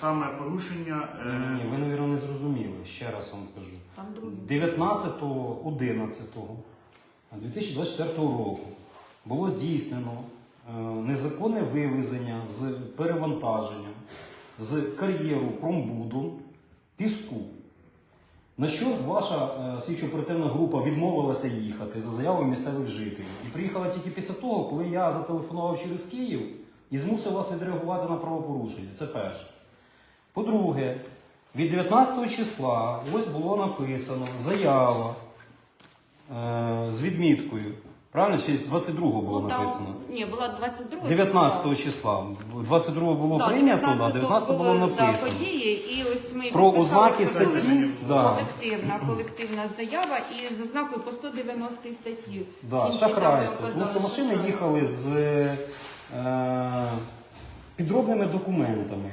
саме порушення. е, Ні, ні, ви, мабуть, не зрозуміли. Ще раз вам кажу. Там другі. 19.11.2024 року було здійснено е, незаконне вивезення з перевантаженням з кар'єру промбуду піску. На що ваша е, слідчо-оперативна група відмовилася їхати за заявою місцевих жителів. І приїхала тільки після того, коли я зателефонував через Київ і змусив вас відреагувати на правопорушення. Це перше. По-друге, від 19 числа ось було написано заява е, з відміткою. Правильно? Чи 22 було Ну, там- написано? Ні, була 22 19 числа. 22 було Да, прийнято, да, 19-го 19 було були, написано. Да, події, і ось ми Про підписали ознаки статті. Да. колективна, колективна заява і з ознакою по 190 статті. Да, Інші там шахрайство. Тому вказали, що машини шахрайство. їхали з е, підробними документами.